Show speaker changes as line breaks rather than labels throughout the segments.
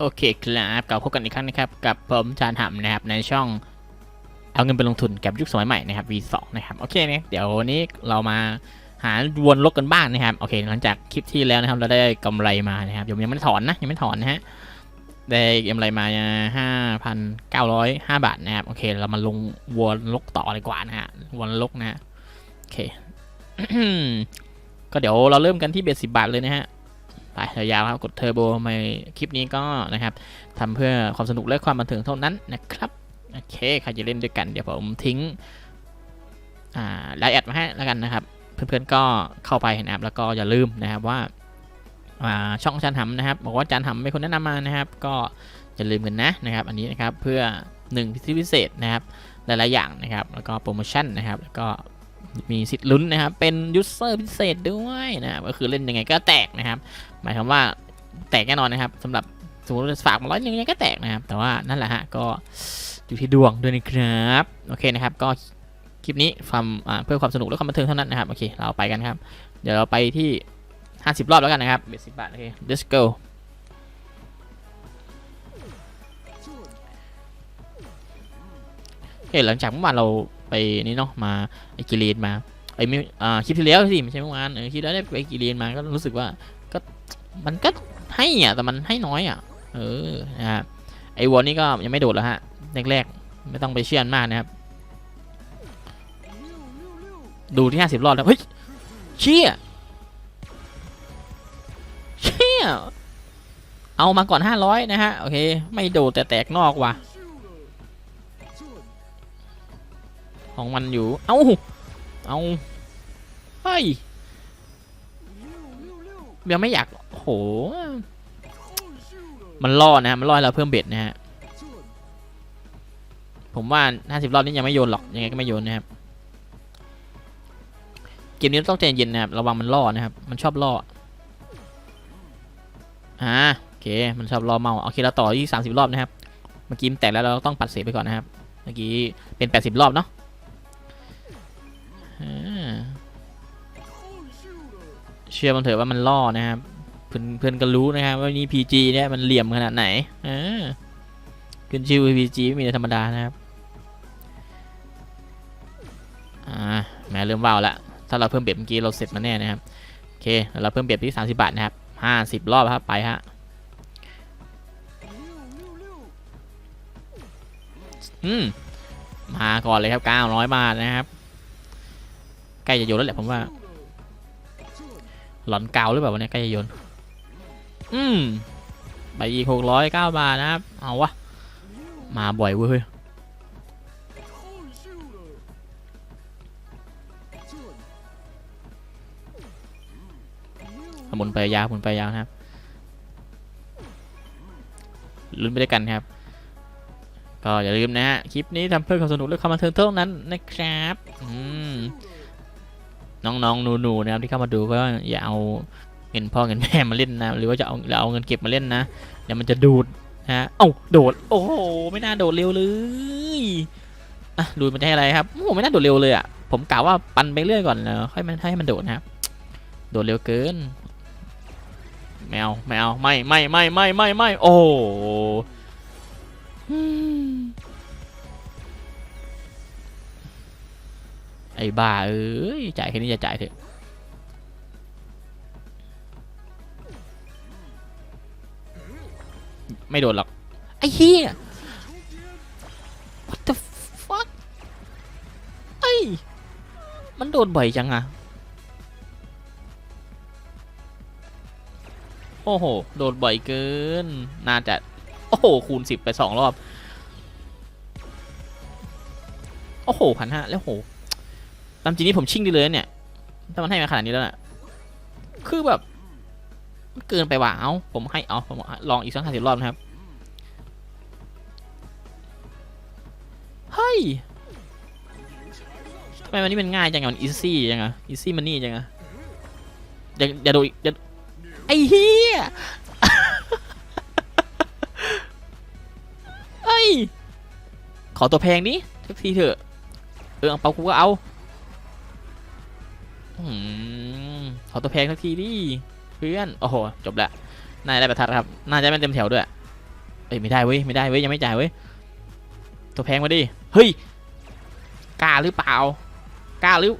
โอเคครับกลับพบกันอีกครั้งนะครับ กับผมจานหำนะครับในช่องเอาเงินไปลงทุนกับยุคสมัยใหม่นะครับ V2 นะครับโอเคนะเดี๋ยววันนี้เรามาหาวนลกกันบ้างนะครับโอเค หลังจากคลิปที่แล้วนะครับเราได้กำไรมานะครับยังไม่ถอนนะยังไม่ถอนนะฮะได้กำไรมาห้าพันเก้าร้อยห้าบาทนะครับโอเค เรามาลงวนลกต่อดีกว่านะฮะวนลกนะฮะโอเคก็เดี๋ยวเราเริ่มกันที่เบสสิบบาทเลยนะฮะ ไปยาวครับกดเทอร์โบมาคลิปนี้ก็นะครับทำเพื่อความสนุกและความบันเทิงเท่านั้นนะครับโอเคใครจะเล่นด้วยกันเดี๋ยวผมทิ้งอ่าไลน์แอดมาให้แล้วกันนะครับ เพื่อนๆก็เข้าไปนะครับแล้วก็อย่าลืมนะครับว่าาช่องจันหำนะครับ บอกว่าจันหำเป็นคนแนะนำมานะครับ ก็อย่าลืมกันนะนะครับ อันนี้นะครับเพื่อหนึ่งพิเศษพิเศษนะครับหลายๆอย่างนะครับ แล้วก็โปรโมชั่นนะครับ แล้วก็ มีสิทธิ์ลุ้นนะครับ เป็นยูเซอร์พิเศษด้วยนะครับก็คือเล่นยังไงก็แตกนะครับ หมายความว่าแตกแน่นอนนะครับสำหรับสมมติเราฝากมาร้อยนึงยังไงก็แตกนะครับ แต่ว่านั่นแหละฮะก็อยู่ที่ดวงด้วยนะครับโอเคนะครับ ก็คลิปนี้ความเพื่อความสนุกและความบันเทิงเท่านั้นนะครับโอเคเราไปกันครับ เดี๋ยวเราไปที่ 50 รอบแล้วกันนะครับเบสิบบาทโอเค let's go โอเคหลังจากเมื่อวานเรา ไปนี่เนาะมาไอกิลีนมาไอไม่อ่าคลิปที่แล้วสิไม่ใช่เมื่อวานเออคลิปแล้วได้ไปกิลีนมาก็รู้สึกว่าก็มันก็ให้อะแต่มันให้น้อยอะเออนะฮะไอวอลนี่ก็ยังไม่โดดแล้วฮะแรกๆไม่ต้องไปเชื่อมมากนะครับ ดูที่ห้าสิบรอบแล้วเฮ้ยเชี่ยเชี่ยเอามาก่อนห้าร้อยนะฮะโอเค ไม่โดดแต่แตกนอกว่ะ ของมันอยู่ เอ้า เอาเฮ้ยยังไม่อยากโห มันล่อนะฮะ มันล่อให้เราเพิ่มเบ็ดนะฮะ ผมว่า50รอบนี้ยังไม่โยนหรอก ยังไงก็ไม่โยนนะครับ เกมนี้ต้องใจเย็นนะครับ ระวังมันล่อนะครับ มันชอบล่อ อ่า โอเค มันชอบล่อเมา โอเคเราต่อที่30รอบนะครับ เมื่อกี้มันแตกแล้วเราต้องปัดเสียไปก่อนนะครับ เมื่อกี้เป็น80รอบเนาะ เชื่อมันเถอะว่ามันล่อนะครับ เพื่อนเพื่อนก็รู้นะครับว่านี่ PG เนี่ยมันเหลี่ยมขนาดไหนเออขึ้นชื่อ PG ไม่มีธรรมดานะครับอ่าแหมเริ่มว่าวละถ้าเราเพิ่มเบ็ดเมื่อกี้เราเสร็จมาแน่นะครับโอเคแล้วเราเพิ่มเบ็ดที่ 30 บาทนะครับ 50 รอบครับไปฮะอืมมาก่อนเลยครับ900บาทนะครับ ใกล้จะโยนแล้วแหละผมว่า หลอนเกาหรือเปล่าวันนี้ใกล้จะโยน อืมไปอีกหกร้อยเก้าบาทนะครับ เอาวะ มาบ่อยเว้ยหมุนไปยาวหมุนไปยาวนะครับ ลุ้นไปด้วยกันครับ ก็อย่าลืมนะฮะ คลิปนี้ทำเพื่อความสนุกและความบันเทิงเท่านั้นนะครับ อืม น้องๆหนูๆนะครับที่เข้ามาดูก็อย่าเอาเงินพ่อเงินแม่มาเล่นนะหรือว่าจะเอาเอาเงินเก็บมาเล่นนะเดี๋ยวมันจะดูดนะฮะเอ้าโดดโอ้โหไม่น่าโดดเร็วเลยอะดูดมันจะให้อะไรครับโอ้โหไม่น่าโดดเร็วเลยอะผมกล่าวว่าปันไปเรื่อยก่อนแล้วค่อยมันให้มันโดดนะครับ โดดเร็วเกินแมวแมวไม่ไม่ไม่ไม่ไม่ไม่โอ้ ไอ้บ้าเอ้ยจ่ายแค่นี้จะจ่ายเถอะไม่โดนหรอก ไอ้เหี้ย what the fuck ไอ้ยมันโดนบ่อยจังอะโอ้โห โดนบ่อยเกิน น่าจะ โอ้โห คูณสิบไปสองรอบ โอ้โหพันห้าแล้วโห ตามจริงนี่ผมชิ่งได้เลยเนี่ยถ้ามันให้มาขนาดนี้แล้วน่ะคือแบบมันเกินไปว่ะเอาผมให้เอาผมลองอีกสักห้าสิบรอบนะครับเฮ้ยทำไมวันนี้มันง่ายจังอะมันอีซี่จังอะอีซี่มันนี่จังอะอย่าอย่าโดนอย่าไอ้เหี้ยเฮ้ยขอตัวแพงดิสักทีเถอะ เออเอาเปากูก็เอา ขอตัวแพงสักทีดิเพื่อนโอ้โหจบละน่าจะได้ประทัดครับน่าจะไม่เต็มแถวด้วยเอ้ยไม่ได้เว้ยไม่ได้เว้ยยังไม่จ่ายเว้ยตัวแพงมาดิเฮ้ยกล้าหรือเปล่ากล้าหรือ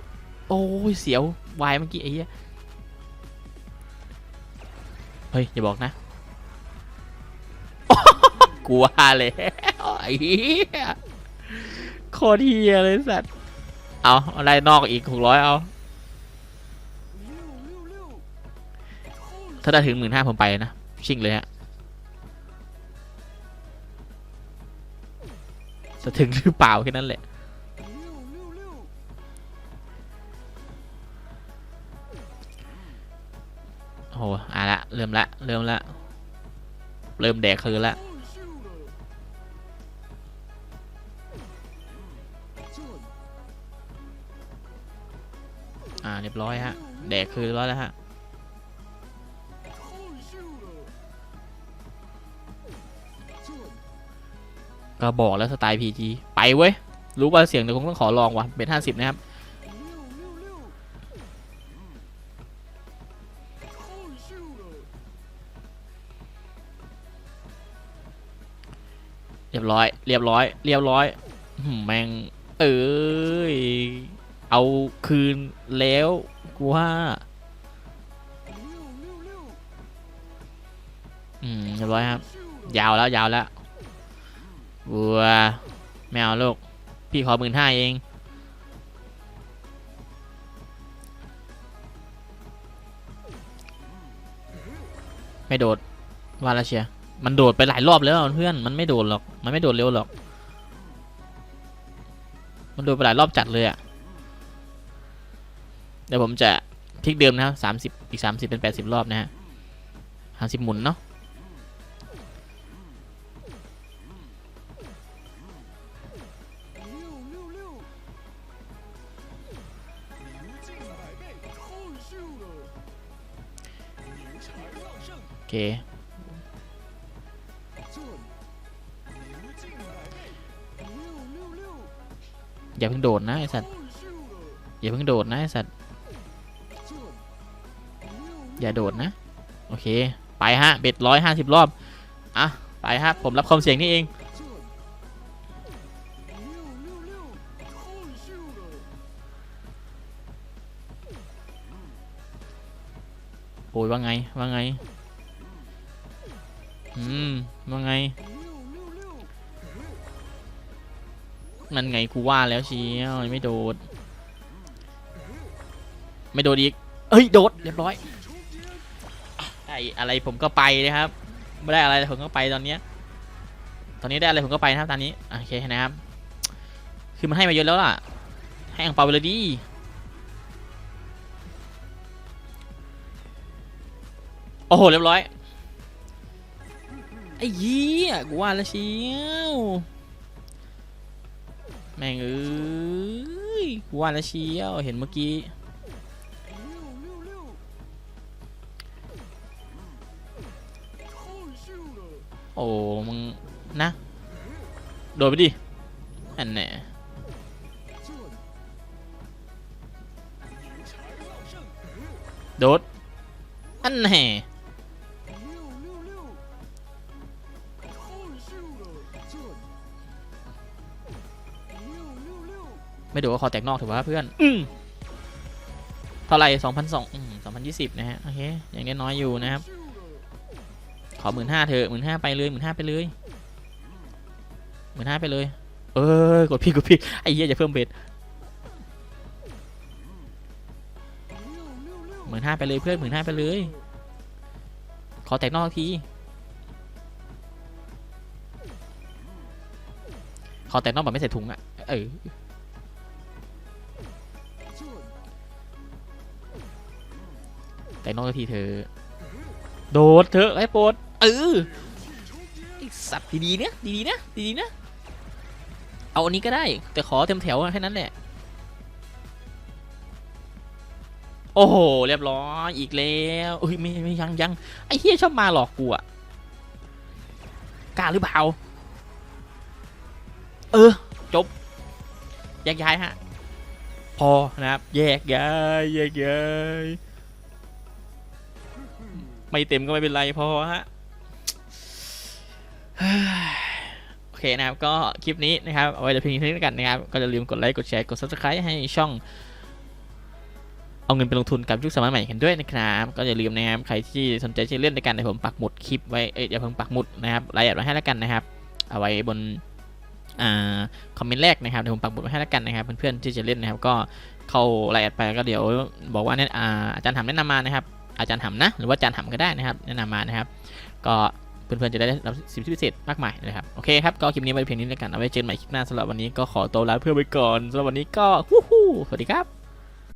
โอ้ยเสียววายเมื่อกี้ไอ้เหี้ยเฮ้ยอย่าบอกนะกลัวเลยไอ้เหี้ยโคตรเฮียเลยสัตว์เอาอะไรนอกอีกหกร้อยเอา ถ้าได้ถึงหมื่นห้าผมไปนะ ชิ่งเลยฮะจะถึงหรือเปล่าแค่นั้นแหละโอ้โหอะละ เริ่มละ เริ่มละ เริ่มแดกคืนละอ่าเรียบร้อยฮะ แดกคืนร้อยแล้วฮะ ก็บอกแล้วสไตล์ PG ไปเว้ย รู้ว่าเสียงเดี๋ยวคงต้องขอลองว่ะเบสห้าสิบนะครับเรียบร้อย เรียบร้อย เรียบร้อยแม่งเอ้ยเอาคืนแล้วกูว่าอืมเรียบร้อยครับ ยาวแล้วยาวแล้ว บัวแมวลูก พี่ขอหมื่นห้าเอง ไม่โดดวาลาเชียมันโดดไปหลายรอบแล้วเพื่อน มันไม่โดดหรอก มันไม่โดดเร็วหรอก มันโดดไปหลายรอบจัดเลยอะเดี๋ยวผมจะพลิกเดิมนะครับสามสิบอีกสามสิบเป็นแปดสิบรอบนะฮะห้าสิบหมุนเนาะ อเคอย่าเพิ่งโดดนะไอสัตว์ อย่าเพิ่งโดดนะไอสัตว์ อย่าโดดนะ โอเค ไปฮะ เบ็ดร้อยห้าสิบรอบ อะ ไปฮะ ผมรับความเสี่ยงนี่เอง โอ้ยว่าไง ว่าไง อืมว่าไงนั่นไงกูว่าแล้วเชียวไม่โดด ไม่โดดอีกเอ้ยโดดเรียบร้อยไออะไรผมก็ไปนะครับ ไม่ได้อะไรผมก็ไปตอนเนี้ยตอนนี้ได้อะไรผมก็ไปนะครับตอนนี้โอเคนะครับ คือมันให้มาเยอะแล้วล่ะ ให้อังเปาไปเลยดีโอ้โหเรียบร้อย ไอ้เหี้ยกูว่าแล้วเชียวแม่งเอ้ยกูว่าแล้วเชียวเห็นเมื่อกี้โอ้มึงนะโดดไปดิอันแน่โดดอันแน่ ไม่โดดก็ขอแตกนอกถือว่าเพื่อนอืมเท่าไหร่สองพันสองสองพันยี่สิบนะฮะ โอเค อย่างนี้น้อยอยู่นะครับ ขอหมื่นห้าเถอะหมื่นห้าไปเลยหมื่นห้าไปเลยหมื่นห้าไปเลย เออกดพี่กดพี่ไอ้เหี้ยจะเพิ่มเบ็ดหมื่นห้าไปเลยเพื่อนหมื่นห้าไปเลย ขอแตกนอกทีขอแตกนอกแบบไม่ใส่ถุงอะ เออ แตกนอกทีเธอ โดดเถอะไอ้โปรดเออไอสัตว์ดีๆเนี่ยดีๆนะดีๆนะเอาอันนี้ก็ได้ แต่ขอเต็มแถวแค่นั้นแหละโอ้โห เรียบร้อยอีกแล้วอุ้ยไม่ไม่ยังยังไอ้เฮียชอบมาหลอกกูอะกล้าหรือเปล่า เออ จบ แยกย้ายฮะ พอนะครับ แยกย้าย แยกย้าย ไม่เต็มก็ไม่เป็นไรพอฮะโอเคนะครับก็คลิปนี้นะครับเอาไว้แต่เพียงเท่านี้กันนะครับก็อย่าลืมกดไลค์กดแชร์กด subscribe ให้ช่อง เอาเงินไปลงทุนกับยุคสมัยใหม่กันด้วยนะครับก็อย่าลืมนะครับใครที่สนใจจะเล่นในการเดี๋ยวผมปักหมุดคลิปไว้เอ้ยอย่าเพิ่งปักหมุดนะครับรายละเอียดไว้ให้แล้วกันนะครับ เอาไว้บนอ่าคอมเมนต์แรกนะครับเดี๋ยวผมปักหมุดไว้ให้แล้วกันนะครับเพื่อนๆที่จะเล่นนะครับก็เข้ารายละเอียดไปก็เดี๋ยวบอกว่าเนี่ยอ่าอาจารย์หำแนะนำมานะครับ อาจารย์หำนะ หรือว่าอาจารย์หำก็ได้นะครับ แนะนำมานะครับ ก็เพื่อนๆจะได้รับสิทธิพิเศษมากมายนะครับ โอเคครับ ก็คลิปนี้ไว้เพียงนี้แล้วกัน เอาไว้เจอกันใหม่คลิปหน้าสำหรับวันนี้ก็ขอตัวลาเพื่อนไปก่อนสำหรับวันนี้ก็ฮู้ฮู้สวัสดีครับ